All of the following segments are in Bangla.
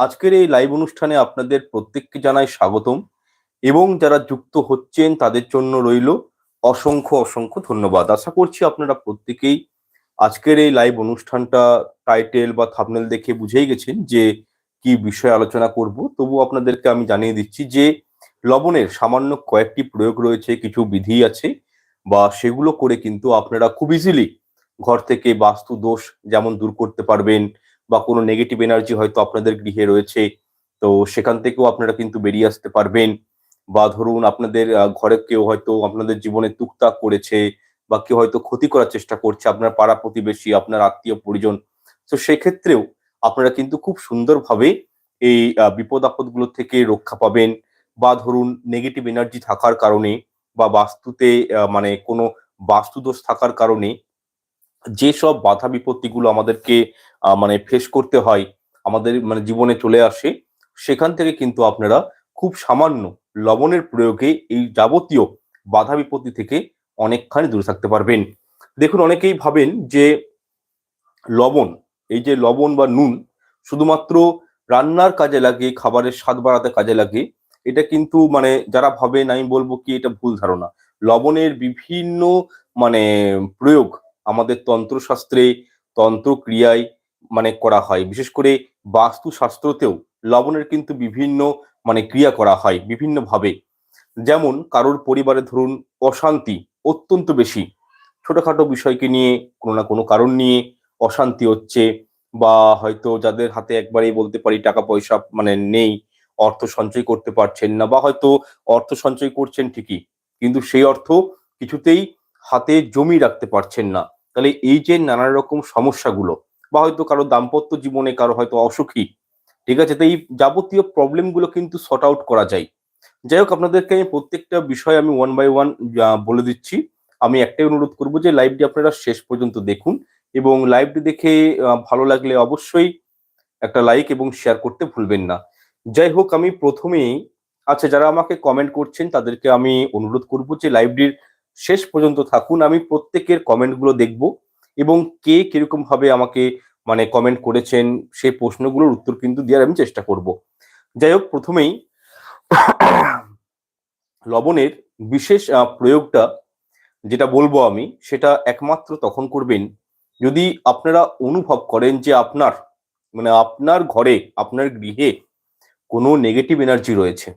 আজকের এই লাইভ অনুষ্ঠানে আপনাদের প্রত্যেককে জানাই স্বাগতম এবং যারা যুক্ত হচ্ছেন তাদের জন্য রইল অসংখ্য অসংখ্য ধন্যবাদ। আশা করছি আপনারা প্রত্যেকেই আজকের এই লাইভ অনুষ্ঠানটা টাইটেল বা থামনেল দেখে বুঝেই গেছেন যে কি বিষয়ে আলোচনা করব। তবু আপনাদেরকে আমি জানিয়ে দিচ্ছি যে লবণের সামান্য কয়েকটি প্রয়োগ রয়েছে, কিছু বিধি আছে বা সেগুলো করে কিন্তু আপনারা খুব ইজিলি ঘর থেকে বাস্তু দোষ যেমন দূর করতে পারবেন বা কোনো নেগেটিভ এনার্জি হয়তো আপনাদের গৃহে রয়েছে, তো সেখান থেকেও আপনারা কিন্তু বেরিয়ে আসতে পারবেন। বা ধরুন আপনাদের ঘরে কেউ হয়তো আপনাদের জীবনে টুকটাক করেছে বা কেউ হয়তো ক্ষতি করার চেষ্টা করছে, আপনার পাড়া প্রতিবেশী, আপনার আত্মীয় পরিজন। তো সেক্ষেত্রেও আপনারা কিন্তু খুব সুন্দরভাবে এই বিপদ আপদগুলো থেকে রক্ষা পাবেন। বা ধরুন নেগেটিভ এনার্জি থাকার কারণে বা বাস্তুতে মানে কোনো বাস্তুদোষ থাকার কারণে যেসব বাধা বিপত্তিগুলো আমাদেরকে মানে ফেস করতে হয়, আমাদের মানে জীবনে চলে আসে, সেখান থেকে কিন্তু আপনারা খুব সামান্য লবণের প্রয়োগে এই যাবতীয় বাধা বিপত্তি থেকে অনেকখানি দূরে থাকতে পারবেন। দেখুন, অনেকেই ভাবেন যে লবণ, এই যে লবণ বা নুন শুধুমাত্র রান্নার কাজে লাগে, খাবারের স্বাদ বাড়াতে কাজে লাগে, এটা কিন্তু মানে যারা ভাবেন, আমি বলব কি এটা ভুল ধারণা। লবণের বিভিন্ন মানে প্রয়োগ আমাদের তন্ত্রশাস্ত্রে, তন্ত্রক্রিয়ায় মানে করা হয়। বিশেষ করে বাস্তুশাস্ত্রতেও লবণের কিন্তু বিভিন্ন মানে ক্রিয়া করা হয় বিভিন্ন ভাবে যেমন কারোর পরিবারে ধরুন অশান্তি অত্যন্ত বেশি। ছোটখাটো বিষয়কে নিয়ে কোনো না কোনো কারণ নিয়ে অশান্তি হচ্ছে বা হয়তো যাদের হাতে একবারেই বলতে পারি টাকা পয়সা মানে নেই, অর্থ সঞ্চয় করতে পারছেন না বা হয়তো অর্থ সঞ্চয় করছেন ঠিকই। কিন্তু সেই অর্থ কিছুতেই হাতে জমি রাখতে পারছেন না। তাহলে এই যে নানা রকম সমস্যাগুলো বা হয়তো কারও দাম্পত্য জীবনে কারও হয়তো অসুখী, ঠিক আছে? তো এই যাবতীয় প্রবলেমগুলো কিন্তু সর্ট আউট করা যায়। যাই হোক, আপনাদেরকে আমি প্রত্যেকটা বিষয় আমি ওয়ান বাই ওয়ান বলে দিচ্ছি। আমি একটাই অনুরোধ করব যে লাইভটি আপনারা শেষ পর্যন্ত দেখুন এবং লাইভটি দেখে ভালো লাগলে অবশ্যই একটা লাইক এবং শেয়ার করতে ভুলবেন না। যাই হোক, আমি প্রথমেই আচ্ছা যারা আমাকে কমেন্ট করছেন তাদেরকে আমি অনুরোধ করব যে লাইভটির শেষ পর্যন্ত থাকুন। আমি প্রত্যেকের কমেন্টগুলো দেখব। এবং কে কীরকম ভাবে আমাকে মানে কমেন্ট করেছেন সেই প্রশ্নগুলোর উত্তর কিন্তু দেওয়ার আমি চেষ্টা করব। যাই হোক, প্রথমেই লবণের বিশেষ প্রয়োগটা যেটা বলব আমি, সেটা একমাত্র তখন করবেন যদি আপনারা অনুভব করেন যে আপনার মানে আপনার ঘরে, আপনার গৃহে কোনো নেগেটিভ এনার্জি রয়েছে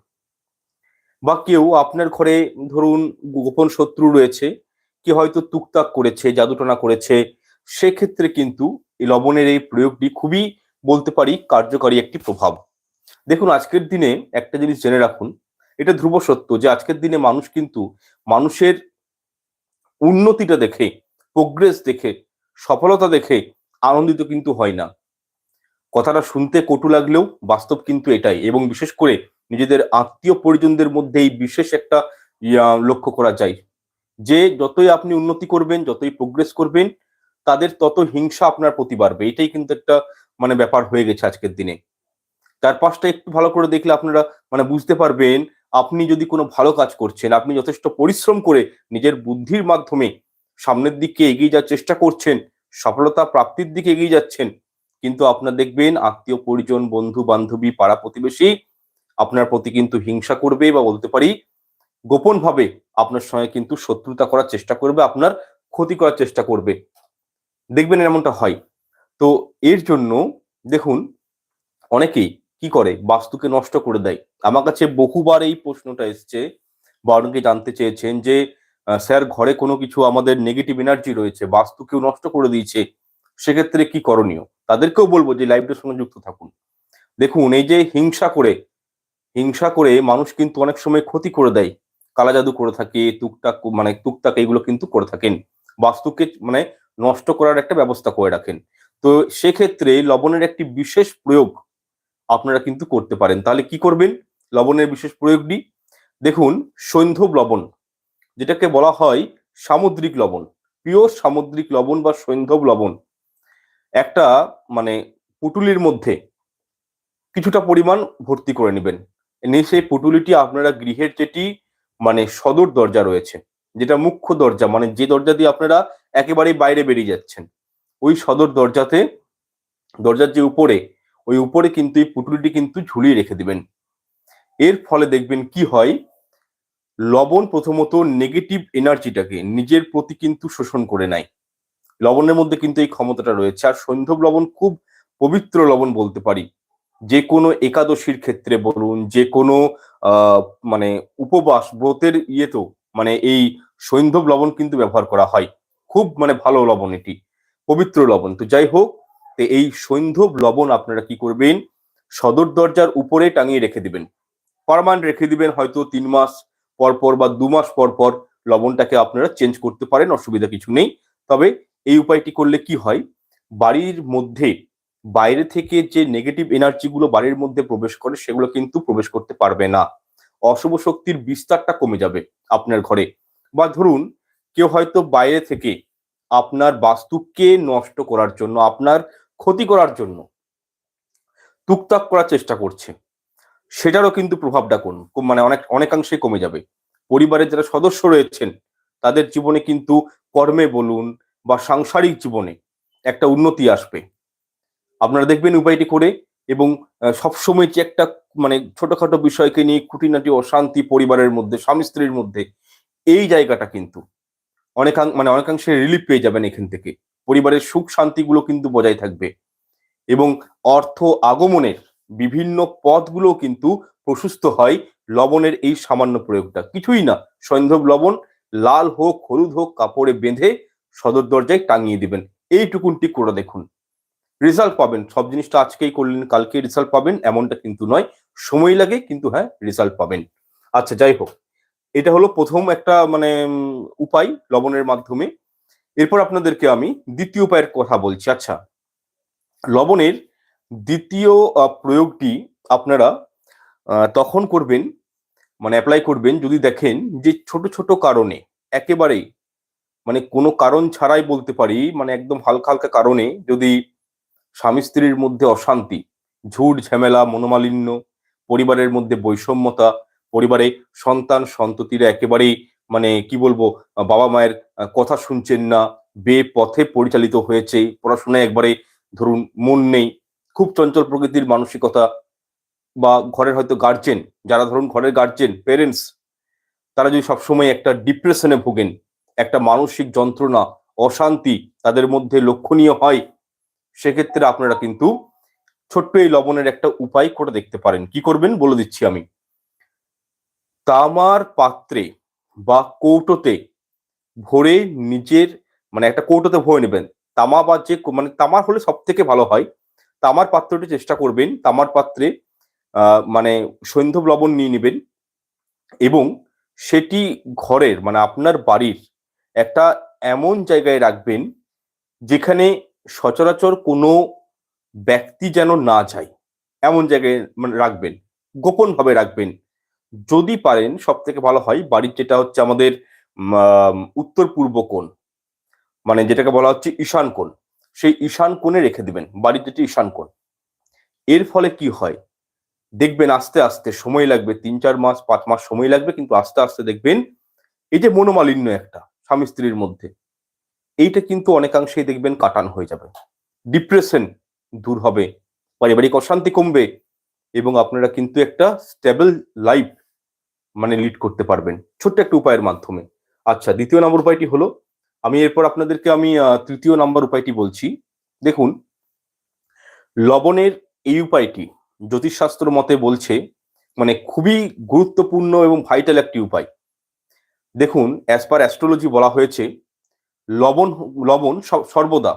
বা কেউ আপনার ঘরে ধরুন গোপন শত্রু রয়েছে কি হয়তো তুকতাক করেছে, জাদুটনা করেছে, সেক্ষেত্রে কিন্তু এই লবণের এই প্রয়োগটি খুবই বলতে পারি কার্যকারী একটি প্রভাব। দেখুন, আজকের দিনে একটা জিনিস জেনে রাখুন, এটা ধ্রুব সত্য যে আজকের দিনে মানুষ কিন্তু মানুষের উন্নতিটা দেখে প্রোগ্রেস দেখে, সফলতা দেখে আনন্দিত কিন্তু হয় না। কথাটা শুনতে কটু লাগলেও বাস্তব কিন্তু এটাই এবং বিশেষ করে নিজেদের আত্মীয় পরিজনদের মধ্যে এই বিশেষ একটা লক্ষ্য করা যায়। যে যতই আপনি উন্নতি করবেন, যতই প্রোগ্রেস করবেন, তাদের তত হিংসা আপনার প্রতি বাড়বে। এটাই কিন্তু একটা মানে ব্যাপার হয়ে গেছে আজকের দিনে। চারপাশটা একটু ভালো করে দেখলে আপনারা মানে বুঝতে পারবেন, আপনি যদি কোনো ভালো কাজ করছেন, আপনি যথেষ্ট পরিশ্রম করে নিজের বুদ্ধির মাধ্যমে সামনের দিকে এগিয়ে যাওয়ার চেষ্টা করছেন, সফলতা প্রাপ্তির দিকে এগিয়ে যাচ্ছেন, কিন্তু আপনার দেখবেন আত্মীয় পরিজন বন্ধু বান্ধবী পাড়া প্রতিবেশী আপনার প্রতি কিন্তু হিংসা করবে বা বলতে পারি গোপন ভাবে আপনার সঙ্গে কিন্তু শত্রুতা করার চেষ্টা করবে, আপনার ক্ষতি করার চেষ্টা করবে। দেখবেন এমনটা হয়। তো এর জন্য দেখুন, অনেকেই কি করে? বাস্তুকে নষ্ট করে দেয়। আমার কাছে বহুবার এই প্রশ্নটা এসছে। বা অনেকে জানতে চেয়েছেন যে স্যার ঘরে কোনো কিছু আমাদের নেগেটিভ এনার্জি রয়েছে, বাস্তুকেও নষ্ট করে দিয়েছে, সেক্ষেত্রে কি করণীয়? তাদেরকেও বলব যে লাইভটার সঙ্গে যুক্ত থাকুন। দেখুন, এই যে হিংসা করে হিংসা করে মানুষ কিন্তু অনেক সময় ক্ষতি করে দেয়। কালা জাদু করে থাকে, টুকটাক মানে টুকটাক এগুলো কিন্তু করে থাকেন। বাস্তুকে মানে নষ্ট করার একটা ব্যবস্থা করে রাখেন। তো সেক্ষেত্রে লবণের একটি বিশেষ প্রয়োগ আপনারা কিন্তু করতে পারেন। তাহলে কি করবেন? লবণের বিশেষ প্রয়োগটি, দেখুন, সৈন্ধব লবণ, যেটাকে বলা হয় সামুদ্রিক লবণ পিওর সামুদ্রিক লবণ বা সৈন্ধব লবণ। একটা মানে পুটুলির মধ্যে কিছুটা পরিমাণ ভর্তি করে নেবেন। নিয়ে সেই পুটুলিটি আপনারা গৃহের যেটি মানে সদর দরজা রয়েছে, যেটা মুখ্য দরজা মানে যে দরজা দিয়ে আপনারা একেবারেই বাইরে বেরিয়ে যাচ্ছেন। ওই সদর দরজাতে, দরজার যে উপরে, ওই উপরে কিন্তু এই পুটুলিটি কিন্তু ঝুলিয়ে রেখে দিবেন। এর ফলে দেখবেন কি হয়, লবণ প্রথমত নেগেটিভ এনার্জিটাকে নিজের প্রতি কিন্তু শোষণ করে নেয়। লবণের মধ্যে কিন্তু এই ক্ষমতাটা রয়েছে। আর সৈন্ধব লবণ খুব পবিত্র লবণ বলতে পারি। যে কোনো একাদশীর ক্ষেত্রে বলুন যে কোনো মানে উপবাস, ব্রতের ইয়েতেও মানে এই সৈন্ধব লবণ কিন্তু ব্যবহার করা হয়। খুব মানে ভালো লবণ এটি, পবিত্র লবণ। তো যাই হোক এই সৈন্ধব লবণ আপনারা কি করবেন? সদর দরজার উপরে টাঙিয়ে রেখে দিবেন। পারমান রেখে দিবেন হয়তো তিন মাস পর পর বা দু মাস পর পর লবণটাকে আপনারা চেঞ্জ করতে পারেন, অসুবিধা কিছু নেই। তবে এই উপায়টি করলে কি হয়? বাড়ির মধ্যে বাইরে থেকে যে নেগেটিভ এনার্জি গুলো বাড়ির মধ্যে প্রবেশ করে, সেগুলো কিন্তু প্রবেশ করতে পারবে না। অশুভ শক্তির বিস্তারটা কমে যাবে আপনার ঘরে। বা ধরুন, কেউ হয়তো বাইরে থেকে আপনার বাস্তুকে নষ্ট করার জন্য, আপনার ক্ষতি করার জন্য টুকটাক করার চেষ্টা করছে। সেটারও কিন্তু প্রভাবটা কোন মানে অনেক অনেকাংশে কমে যাবে। পরিবারের যারা সদস্য রয়েছেন, তাদের জীবনে কিন্তু কর্মে বলুন বা সাংসারিক জীবনে একটা উন্নতি আসবে। আপনারা দেখবেন উপায়টি করে এবং সবসময় যে একটা মানে ছোটখাটো বিষয়কে নিয়ে খুঁটিনাটি অশান্তি পরিবারের মধ্যে, স্বামী স্ত্রীর মধ্যে, এই জায়গাটা কিন্তু অনেকাং মানে অনেকাংশে রিলিফ পেয়ে যাবেন এখান থেকে। পরিবারের সুখ শান্তিগুলো কিন্তু বজায় থাকবে এবং অর্থ আগমনের বিভিন্ন পথগুলো কিন্তু প্রশস্ত হয় লবণের এই সামান্য প্রয়োগটা। কিছুই না, সৈন্ধব লবণ, লাল হোক, হলুদ হোক, কাপড়ে বেঁধে সদর দরজায় টাঙিয়ে দিবেন। এইটুকুনটি করে দেখুন। রেজাল্ট পাবেন। সব জিনিসটা আজকেই করলেন কালকে রেজাল্ট পাবেন, এমনটা কিন্তু নয়। সময় লাগে, কিন্তু হ্যাঁ রেজাল্ট পাবেন। আচ্ছা যাই হোক। এটা হলো প্রথম একটা মানে উপায় লবণের মাধ্যমে। এরপর আপনাদেরকে আমি দ্বিতীয় উপায়ের কথা বলছি। আচ্ছা লবণের দ্বিতীয় প্রয়োগটি আপনারা তখন করবেন মানে অ্যাপ্লাই করবেন যদি দেখেন যে ছোট ছোট কারণে, একেবারেই মানে কোনো কারণ ছাড়াই বলতে পারি মানে একদম হালকা হালকা কারণে যদি স্বামী স্ত্রীর মধ্যে অশান্তি, ঝুট ঝামেলা, মনোমালিন্য, পরিবারের মধ্যে বৈষম্যতা, পরিবারে সন্তান সন্ততিরা একেবারেই মানে কি বলব, বাবা মায়ের কথা শুনছেন না, বে পথে পরিচালিত হয়েছে, পড়াশোনায় একবারে ধরুন মন নেই, খুব চঞ্চল প্রকৃতির মানসিকতা বা ঘরের হয়তো গার্জেন যারা ধরুন ঘরের গার্জেন পেরেন্টস তারা যদি সবসময় একটা ডিপ্রেশনে ভোগেন, একটা মানসিক যন্ত্রণা, অশান্তি তাদের মধ্যে লক্ষণীয় হয় সেক্ষেত্রে আপনারা কিন্তু ছোট্ট এই লবণের একটা উপায় করে দেখতে পারেন। কি করবেন? বলে দিচ্ছি আমি। তামার পাত্রে বা কৌটোতে ভরে নিজের মানে একটা কৌটোতে ভরে নেবেন। তামা বা যে মানে তামার হলে সব থেকে ভালো হয়। তামার পাত্রটি চেষ্টা করবেন। তামার পাত্রে মানে সৈন্ধব লবণ নিয়ে নেবেন এবং সেটি ঘরের মানে আপনার বাড়ির একটা এমন জায়গায় রাখবেন যেখানে সচরাচর কোনো ব্যক্তি যেন না যায় এমন জায়গায় মানে রাখবেন, গোপনভাবে রাখবেন। যদি পারেন সব থেকে ভালো হয় বাড়ির যেটা হচ্ছে আমাদের উত্তর পূর্ব কোণ মানে যেটাকে বলা হচ্ছে ঈশান কোণ, সেই ঈশান কোণে রেখে দিবেন, বাড়ির যেটি ঈশান কোণ। এর ফলে কি হয়, দেখবেন আস্তে আস্তে সময় লাগবে তিন চার মাস, পাঁচ মাস সময় লাগবে, কিন্তু আস্তে আস্তে দেখবেন, এই যে মনোমালিন্য একটা স্বামী স্ত্রীর মধ্যে এইটা কিন্তু অনেকাংশেই দেখবেন কাটান হয়ে যাবে। ডিপ্রেশন দূর হবে, পারিবারিক অশান্তি কমবে এবং আপনারা কিন্তু একটা স্টেবল লাইফ মানে লিড করতে পারবেন। ছোট্ট একটা উপায়ের মাধ্যমে। আচ্ছা দ্বিতীয় নম্বর উপায়টি হলো, আমি এরপর আপনাদেরকে আমি তৃতীয় নম্বর উপায়টি বলছি। দেখুন, লবণের এই উপায়টি জ্যোতিষশাস্ত্র মতে বলছে মানে খুবই গুরুত্বপূর্ণ এবং ভাইটাল একটি উপায়। দেখুন অ্যাজ পার অ্যাস্ট্রোলজি বলা হয়েছে লবণ লবণ সর্বদা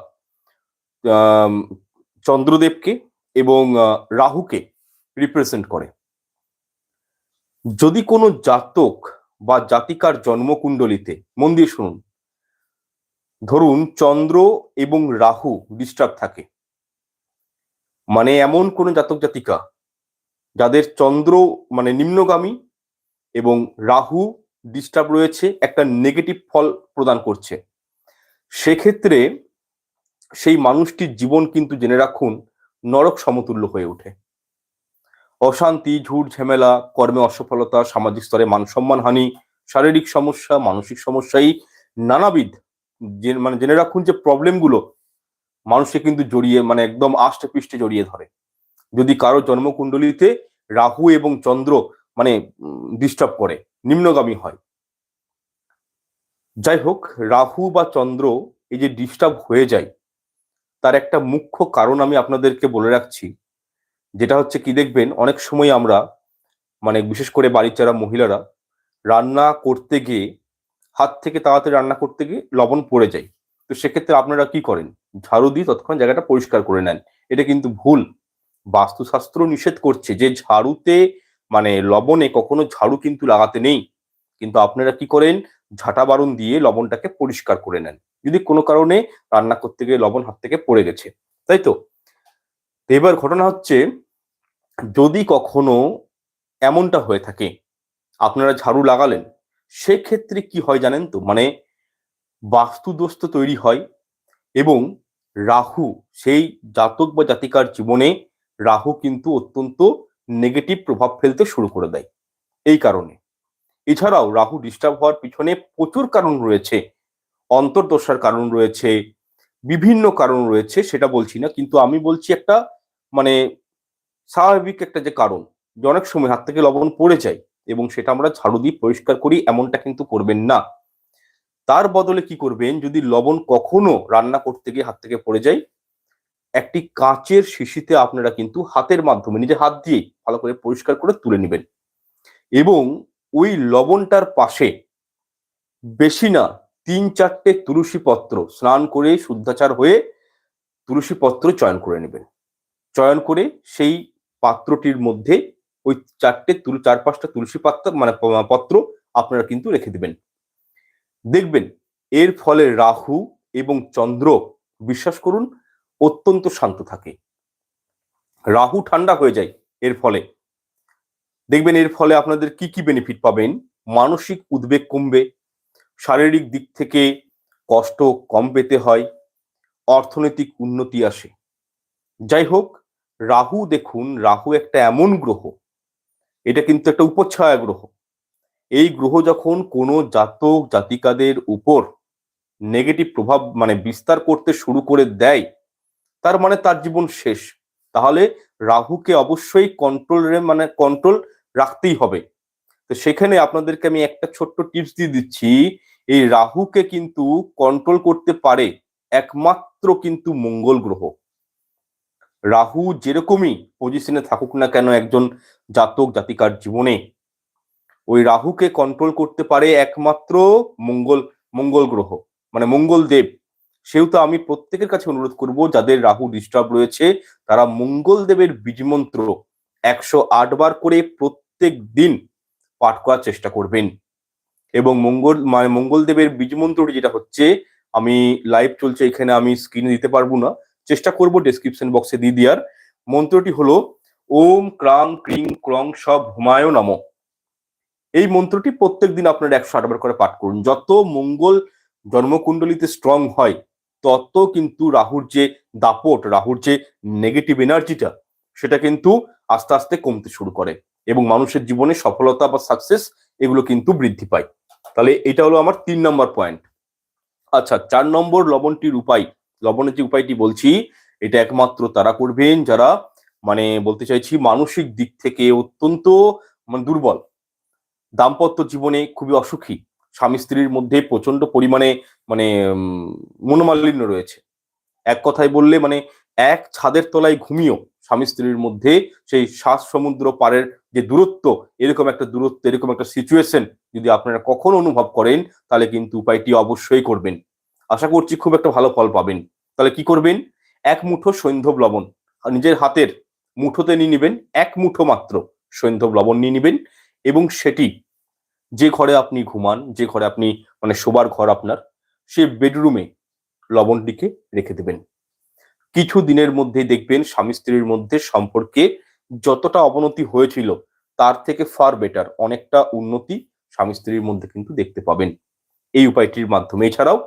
চন্দ্রদেবকে এবং রাহুকে রিপ্রেজেন্ট করে। যদি কোনো জাতক বা জাতিকার জন্মকুণ্ডলিতে, মন দিয়ে শুনুন, ধরুন চন্দ্র এবং রাহু ডিস্টার্ব থাকে মানে এমন কোন জাতক জাতিকা যাদের চন্দ্র মানে নিম্নগামী এবং রাহু ডিস্টার্ব রয়েছে, একটা নেগেটিভ ফল প্রদান করছে। সেক্ষেত্রে সেই মানুষটির জীবন কিন্তু জেনে রাখুন নরক সমতুল্য হয়ে ওঠে। অশান্তি, ঝুট, ঝামেলা, কর্মে অসফলতা, সামাজিক স্তরে মান সম্মান হানি, শারীরিক সমস্যা, মানসিক সমস্যাই নানাবিধ যে মানে জেনে রাখুন যে প্রবলেমগুলো মানুষকে কিন্তু জড়িয়ে মানে একদম আষ্টে পৃষ্ঠে জড়িয়ে ধরে। যদি কারও জন্মকুণ্ডলিতে রাহু এবং চন্দ্র মানে ডিস্টার্ব করে, নিম্নগামী হয় যাই হোক রাহু বা চন্দ্র এই যে ডিস্টার্ব হয়ে যায়, তার একটা মুখ্য কারণ আমি আপনাদেরকে বলে রাখছি। যেটা হচ্ছে কি দেখবেন, অনেক সময় আমরা মানে বিশেষ করে বাড়ির যারা মহিলারা, রান্না করতে গিয়ে, হাত থেকে তাড়াতাড়ি রান্না করতে গিয়ে লবণ পড়ে যায়। তো সেক্ষেত্রে আপনারা কি করেন? ঝাড়ু দিয়ে তৎক্ষণ জায়গাটা পরিষ্কার করে নেন। এটা কিন্তু ভুল। বাস্তুশাস্ত্র নিষেধ করছে যে ঝাড়ুতে মানে লবণে কখনো ঝাড়ু কিন্তু লাগাতে নেই। কিন্তু আপনারা কি করেন? ঝাঁটা বারণ দিয়ে লবণটাকে পরিষ্কার করে নেন। যদি কোনো কারণে রান্না করতে গিয়ে লবণ হাত থেকে পড়ে গেছে। তাই তো? এবার ঘটনা হচ্ছে, যদি কখনো এমনটা হয়ে থাকে, আপনারা ঝাড়ু লাগালেন, সেক্ষেত্রে কি হয় জানেন তো? মানে বাস্তুদোষ তো তৈরি হয় এবং রাহু, সেই জাতক বা জাতিকার জীবনে রাহু কিন্তু অত্যন্ত নেগেটিভ প্রভাব ফেলতে শুরু করে দেয়। এই কারণে। এছাড়াও রাহু ডিস্টার্ব হওয়ার পিছনে প্রচুর কারণ রয়েছে, অন্তর্দশার কারণ রয়েছে, বিভিন্ন কারণ রয়েছে সেটা বলছি না, কিন্তু আমি বলছি একটা মানে স্বাভাবিক একটা যে কারণ, যে অনেক সময় হাত থেকে লবণ পড়ে যায় এবং সেটা আমরা ঝাড়ু দিয়ে পরিষ্কার করি, এমনটা কিন্তু করবেন না। তার বদলে কি করবেন, যদি লবণ কখনো রান্না করতে গিয়ে হাত থেকে পড়ে যায়, একটি কাঁচের শিশিতে আপনারা কিন্তু হাতের মাধ্যমে নিজে হাত দিয়ে ভালো করে পরিষ্কার করে তুলে নেবেন। এবং ওই লবণটার পাশে বেশি না তিন চারটে তুলসী পত্র স্নান করে শুদ্ধাচার হয়ে তুলসী পত্র চয়ন করে নেবেন। চয়ন করে সেই পাত্রটির মধ্যে ওই চারটে তুল, চার পাঁচটা তুলসী পাত্র মানে পত্র আপনারা কিন্তু রেখে দেবেন। দেখবেন এর ফলে রাহু এবং চন্দ্র, বিশ্বাস করুন, অত্যন্ত শান্ত থাকে। রাহু ঠান্ডা হয়ে যায় এর ফলে। দেখবেন এর ফলে আপনাদের কি কি বেনিফিট পাবেন? মানসিক উদ্বেগ কমবে, শারীরিক দিক থেকে কষ্ট কম পেতে হয়, অর্থনৈতিক উন্নতি আসে। যাই হোক, রাহু দেখুন, রাহু একটা এমন গ্রহ, এটা কিন্তু একটা উপচ্ছায়া গ্রহ। এই গ্রহ যখন কোনো জাতক জাতিকাদের উপর নেগেটিভ প্রভাব মানে বিস্তার করতে শুরু করে দেয়, তার মানে তার জীবন শেষ। তাহলে রাহুকে অবশ্যই কন্ট্রোল মানে কন্ট্রোল রাখতেই হবে। তো সেখানে আপনাদেরকে আমি একটা ছোট্ট টিপস দিয়ে দিচ্ছি, এই রাহুকে কিন্তু কন্ট্রোল করতে পারে একমাত্র কিন্তু মঙ্গল গ্রহ। রাহু যেরকমই পজিশনে থাকুক না কেন একজন জাতক, জাতিকার জীবনে, ওই রাহুকে কন্ট্রোল করতে পারে একমাত্র মঙ্গল মঙ্গল গ্রহ মানে মঙ্গল দেব। সেহেতু আমি প্রত্যেকের কাছে অনুরোধ করব, যাদের রাহু ডিস্টার্ব রয়েছে, তারা মঙ্গল দেবের বীজমন্ত্র একশো আট বার করে প্রত্যেক দিন পাঠ করার চেষ্টা করবেন। এবং মঙ্গল মানে মঙ্গল দেবের বীজমন্ত্রটি যেটা হচ্ছে, আমি লাইভ চলছে এখানে, আমি স্ক্রিনে দিতে পারব না। চেষ্টা করব ডেসক্রিপশন বক্সে দিয়ে দেওয়ার। মন্ত্রটি হলো, ওম ক্রাং ক্রিং ক্রং সব হুমায়ুন নম। এই মন্ত্রটি প্রত্যেক দিন আপনারা একশো আটবার করে পাঠ করুন। যত মঙ্গল জন্মকুণ্ডলিতে স্ট্রং হয়, তত কিন্তু রাহুর যে দাপট, রাহুর যে নেগেটিভ এনার্জিটা সেটা কিন্তু আস্তে আস্তে কমতে শুরু করে। এবং মানুষের জীবনে সফলতা বা সাকসেস এগুলো কিন্তু বৃদ্ধি পায়। তাহলে এটা হলো আমার তিন নম্বর পয়েন্ট আচ্ছা চার নম্বর লবণটির উপায়। লবণের যে উপায়টি বলছি, এটা একমাত্র তারা করবেন যারা মানে বলতে চাইছি মানসিক দিক থেকে অত্যন্ত মানে দুর্বল। দাম্পত্য জীবনে খুবই অসুখী। স্বামী স্ত্রীর মধ্যে প্রচণ্ড পরিমাণে মানে মনোমালিন্য রয়েছে। এক কথায় বললে মানে এক ছাদের তলায় ঘুমিয়েও স্বামী স্ত্রীর মধ্যে সেই শ্বাস সমুদ্র পারের যে দূরত্ব, এরকম একটা দূরত্ব, এরকম একটা সিচুয়েশন যদি আপনারা কখন অনুভব করেন, তাহলে কিন্তু উপায়টি অবশ্যই করবেন। আশা করছি খুব একটা ভালো ফল পাবেন। তাহলে কি করবেন? এক মুঠো সৈন্ধব লবণ নিজের হাতের মুঠোতে নিয়ে নেবেন এক মুঠো মাত্র সৈন্ধব লবণ নিয়ে নেবেন এবং সেটি যে ঘরে আপনি ঘুমান, যে ঘরে আপনি মানে শোবার ঘর আপনার, সে বেডরুমে লবণটিকে রেখে দেবেন। কিছু দিনের মধ্যে দেখবেন স্বামী স্ত্রীর মধ্যে সম্পর্কে যতটা অবনতি হয়েছিল, তার থেকে ফার বেটার অনেকটা উন্নতি স্বামী স্ত্রীর মধ্যে কিন্তু দেখতে পাবেন। এই উপায়টির মাধ্যমে। এছাড়াও,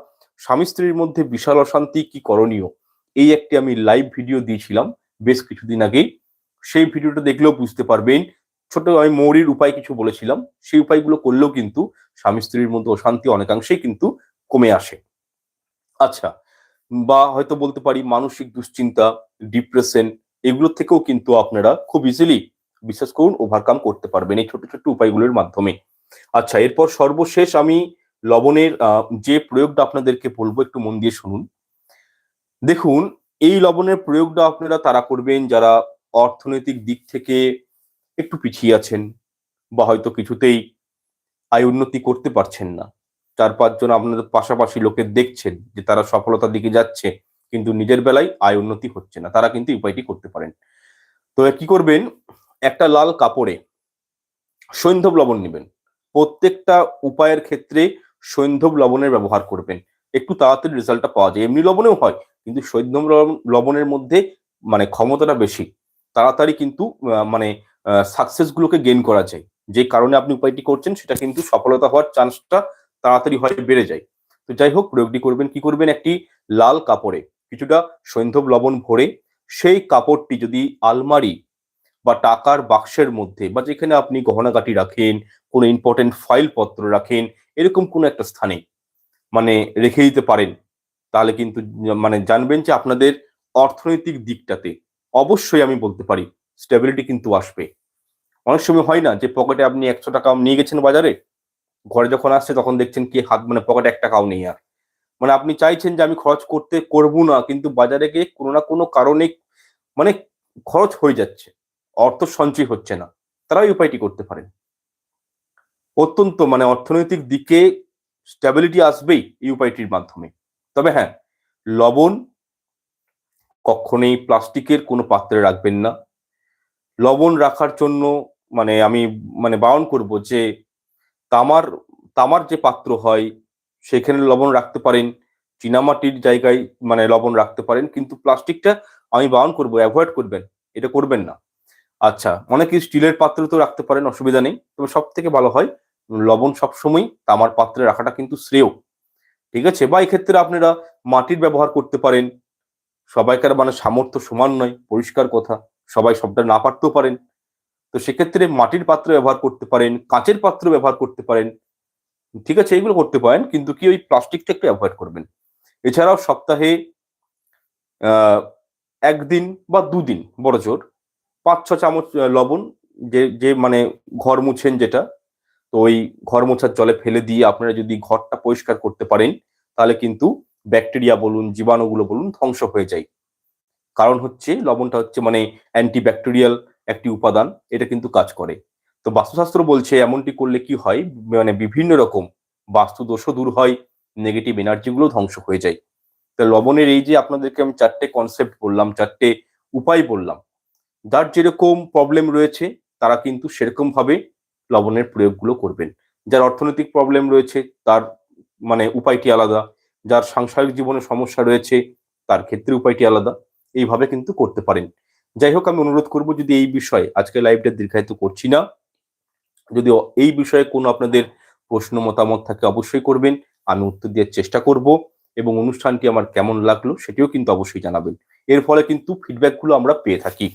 স্বামী স্ত্রীর মধ্যে বিশাল অশান্তি কি করণীয়? এই একটি আমি লাইভ ভিডিও দিয়েছিলাম বেশ কিছুদিন আগেই। সেই ভিডিওটা দেখলেও বুঝতে পারবেন, ছোট আমি মৌরির উপায় কিছু বলেছিলাম। সেই উপায়গুলো করলেও কিন্তু স্বামী স্ত্রীর মধ্যে অশান্তি অনেকাংশেই কিন্তু কমে আসে। আচ্ছা বা হয়তো বলতে পারি মানসিক দুশ্চিন্তা ডিপ্রেশন এগুলো থেকেও কিন্তু আপনারা খুব ইজিলি বিশ্বাস করুন ওভারকাম করতে পারবেন এই ছোট ছোট উপায়গুলোর মাধ্যমে। আচ্ছা এরপর সর্বশেষ আমি লবণের যে প্রয়োগটা আপনাদেরকে বলব একটু মন দিয়ে শুনুন। দেখুন, এই লবণের প্রয়োগটা আপনারা তারা করবেন যারা অর্থনৈতিক দিক থেকে একটু পিছিয়ে আছেন বা হয়তো কিছুতেই আয় উন্নতি করতে পারছেন না। চার পাঁচজন আপনাদের পাশাপাশি লোকে দেখছেন যে তারা সফলতার দিকে যাচ্ছে, কিন্তু নিজের বেলায় আয় উন্নতি হচ্ছে না। তারা কিন্তু উপায়টি করতে পারেন। তো কি করবেন? একটা লাল কাপড়ে সৈন্ধব লবণ নেবেন। প্রত্যেকটা উপায়ের ক্ষেত্রে সৈন্ধব লবণের ব্যবহার করবেন। একটু তাড়াতাড়ি রেজাল্টটা পাওয়া যায়। এমনি লবণেও হয়, কিন্তু সৈন্ধব লবণ- লবণের মধ্যে মানে ক্ষমতাটা বেশি। তাড়াতাড়ি কিন্তু মানে সাকসেস গুলোকে গেইন করা যায়। যে কারণে আপনি উপায়টি করছেন, সেটা কিন্তু সফলতা হওয়ার চান্সটা তাড়াতাড়ি হয়, বেড়ে যায়। তো যাই হোক প্রয়োগটি করবেন, কি করবেন? একটি লাল কাপড়ে কিছুটা সৈন্ধব লবণ ভরে সেই কাপড়টি যদি আলমারি বা টাকার বাক্সের মধ্যে বা যেখানে আপনি গহনাগাটি রাখেন, কোনো ইম্পর্টেন্ট ফাইল পত্র রাখেন, এরকম কোনো একটা স্থানে মানে রেখে দিতে পারেন, তাহলে কিন্তু মানে জানবেন যে আপনাদের অর্থনৈতিক দিকটাতে অবশ্যই আমি বলতে পারি স্টেবিলিটি কিন্তু আসবে। অনেক সময় হয় না যে পকেটে আপনি একশো টাকা নিয়ে গেছেন বাজারে ঘরে যখন আসছে তখন দেখছেন কি হাত মানে পকেটে এক টাকাও নেই আর। মানে আপনি চাইছেন যে আমি খরচ করতে করব না, কিন্তু বাজারে গিয়ে কোনো না কোনো কারণে মানে খরচ হয়ে যাচ্ছে, অর্থ সঞ্চয় হচ্ছে না। তারা এই উপায়টি করতে পারেন। অত্যন্ত মানে অর্থনৈতিক দিকে স্টেবিলিটি আসবেই এই উপায়টির মাধ্যমে। তবে হ্যাঁ লবণ কখনোই প্লাস্টিকের কোনো পাত্রে রাখবেন না। লবণ রাখার জন্য মানে আমি মানে বারণ করব যে তামার তামার যে পাত্র হয়, সেখানে লবণ রাখতে পারেন। চীনামাটির জায়গায় মানে লবণ রাখতে পারেন। কিন্তু প্লাস্টিকটা আমি বারণ করব, অ্যাভয়েড করবেন, এটা করবেন না। আচ্ছা অনেকে স্টিলের পাত্র তো রাখতে পারেন, অসুবিধা নেই। তবে সব থেকে ভালো হয়, লবণ সবসময় তামার পাত্রে রাখাটা কিন্তু শ্রেয়। ঠিক আছে? বা এক্ষেত্রে আপনারা মাটির ব্যবহার করতে পারেন। সবাইকার মানে সামর্থ্য সমান নয়, পরিষ্কার কথা। সবাই সবটা না পারতেও পারেন। তো সেক্ষেত্রে মাটির পাত্র ব্যবহার করতে পারেন, কাঁচের পাত্র ব্যবহার করতে পারেন। ঠিক আছে, এইগুলো করতে পারেন, কিন্তু কি ওই প্লাস্টিকটা একটু অ্যাভয়েড করবেন। এছাড়াও সপ্তাহে একদিন বা দুদিন, বড় জোর, পাঁচ, ছ চামচ লবণ, যে যে মানে ঘর মুছেন যেটা, তো ওই ঘর মোছার জলে ফেলে দিয়ে আপনারা যদি ঘরটা পরিষ্কার করতে পারেন, তাহলে কিন্তু ব্যাকটেরিয়া বলুন, জীবাণুগুলো বলুন, ধ্বংস হয়ে যায়। কারণ হচ্ছে, লবণটা হচ্ছে মানে অ্যান্টি ব্যাকটেরিয়াল একটি উপাদান, এটা কিন্তু কাজ করে। তো বাস্তুশাস্ত্র বলছে এমনটি করলে কি হয়? মানে বিভিন্ন রকম বাস্তু দোষও দূর হয় নেগেটিভ এনার্জিগুলো ধ্বংস হয়ে যায়। তো লবণের এই যে আপনাদেরকে আমি চারটে কনসেপ্ট বললাম, চারটে উপায় বললাম, যার যেরকম প্রবলেম রয়েছে, তারা কিন্তু সেরকম ভাবে লবণের প্রয়োগগুলো করবেন। যার অর্থনৈতিক প্রবলেম রয়েছে, তার মানে উপায়টি আলাদা। যার সাংসারিক জীবনে সমস্যা রয়েছে, তার ক্ষেত্রে উপায়টি আলাদা। এইভাবে কিন্তু করতে পারেন। যাই হোক, আমি অনুরোধ করব যদি এই বিষয়ে, আজকে লাইভটা দীর্ঘায়িত করছি না যদি এই বিষয়ে কোনো আপনাদের প্রশ্ন, মতামত থাকে অবশ্যই করবেন। আমি উত্তর দেওয়ার চেষ্টা করব এবং অনুষ্ঠানটি আমার কেমন লাগল সেটিও কিন্তু অবশ্যই জানাবেন। এর ফলে কিন্তু ফিডব্যাকগুলো আমরা পেয়ে থাকি।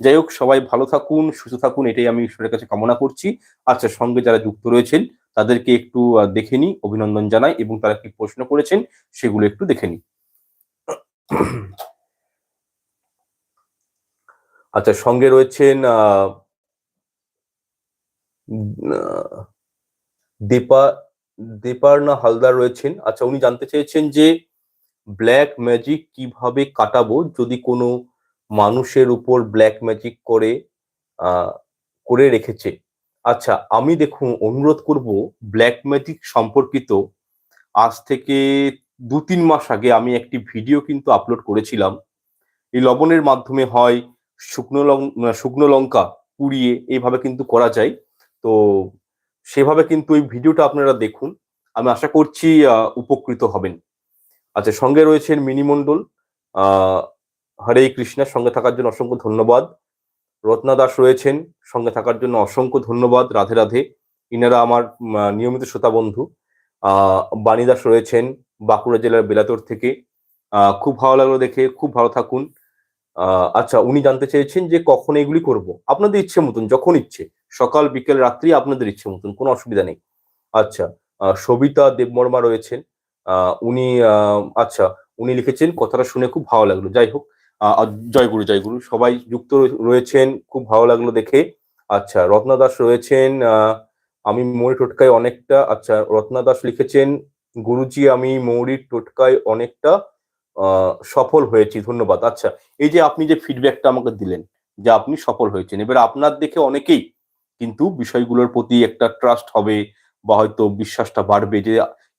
যাই হোক, সবাই ভালো থাকুন, সুস্থ থাকুন, এটাই আমি ঈশ্বরের কাছে কামনা করছি। আচ্ছা সঙ্গে যারা যুক্ত রয়েছেন, তাদেরকে একটু দেখে নিই, অভিনন্দন জানাই এবং তারা কি প্রশ্ন করেছেন, সেগুলো একটু দেখে নিই। আচ্ছা সঙ্গে রয়েছেন দীপা, দীপার্ণা হালদার রয়েছেন। আচ্ছা উনি জানতে চেয়েছেন যে ব্ল্যাক ম্যাজিক কীভাবে কাটাবো যদি কোনো মানুষের উপর ব্ল্যাক ম্যাজিক করে করে রেখেছে। আচ্ছা আমি দেখুন, অনুরোধ করব ব্ল্যাক ম্যাজিক সম্পর্কিত। আজ থেকে দু তিন মাস আগে আমি একটি ভিডিও কিন্তু আপলোড করেছিলাম। এই লবণের মাধ্যমে হয় শুকনো লং- শুকনো লঙ্কা পুড়িয়ে এইভাবে কিন্তু করা যায়। তো সেভাবে কিন্তু এই ভিডিওটা আপনারা দেখুন। আমি আশা করছি উপকৃত হবেন। আচ্ছা সঙ্গে রয়েছেন মিনি মণ্ডল। আহ হরে কৃষ্ণার সঙ্গে থাকার জন্য অসংখ্য ধন্যবাদ। রত্না দাস রয়েছেন, সঙ্গে থাকার জন্য অসংখ্য ধন্যবাদ। রাধে রাধে। ইনারা আমার নিয়মিত শ্রোতা বন্ধু। বাণী দাস রয়েছেন, বাঁকুড়া জেলার বেলাতর থেকে। খুব ভালো লাগল দেখে, খুব ভালো থাকুন। আচ্ছা উনি জানতে চেয়েছেন যে কখন এগুলি করব। আপনাদের ইচ্ছে মতন, যখন ইচ্ছে। সকাল, বিকেল, রাত্রি আপনাদের ইচ্ছে মতন, কোনো অসুবিধা নেই। আচ্ছা সবিতা দেববর্মা রয়েছেন। উনি আচ্ছা উনি লিখেছেন, কথাটা শুনে খুব ভালো লাগল। যাই হোক জয়গুরু জয়গুরু সবাই যুক্ত রয়েছেন, খুব ভালো লাগল দেখে। আচ্ছা রত্না দাস রয়েছেন আমি মৌরি টোটকায় অনেকটা আচ্ছা রত্না দাস লিখেছেন, গুরুজি আমি মৌরির টোটকায় অনেকটা। সফল হয়েছি, ধন্যবাদ। আচ্ছা এই যে আপনি যে ফিডব্যাকটা আমাকে দিলেন, যে আপনি সফল হয়েছেন, এবার আপনার দেখে অনেকেই কিন্তু বিষয়গুলোর প্রতি একটা ট্রাস্ট হবে বা হয়তো বিশ্বাসটা বাড়বে যে,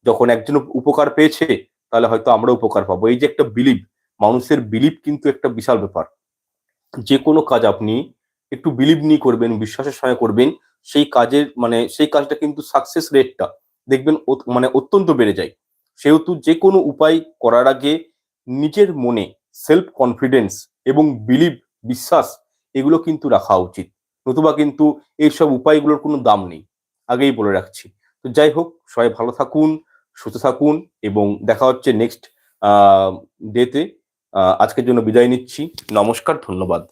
যখন একজন উপকার পেয়েছে, তাহলে হয়তো আমরা উপকার পাবো। এই যে একটা বিলিভ মানুষের বিলিভ কিন্তু একটা বিশাল ব্যাপার। যে কোনো কাজ আপনি একটু বিলিভ নিয়ে করবেন, বিশ্বাসের সঙ্গে করবেন, সেই কাজের মানে সেই কাজটা কিন্তু সাকসেস রেটটা দেখবেন মানে অত্যন্ত বেড়ে যায়। সেহেতু যে কোনো উপায় করার আগে নিজের মনে সেলফ কনফিডেন্স এবং বিলিভ বিশ্বাস এগুলো কিন্তু রাখা উচিত। নতুবা কিন্তু এইসব উপায়গুলোর কোনো দাম নেই। আগেই বলে রাখছি। তো যাই হোক, সবাই ভালো থাকুন, সুস্থ থাকুন এবং দেখা হচ্ছে নেক্সট ডেতে আজকের জন্য বিদায় নিচ্ছি। নমস্কার, ধন্যবাদ।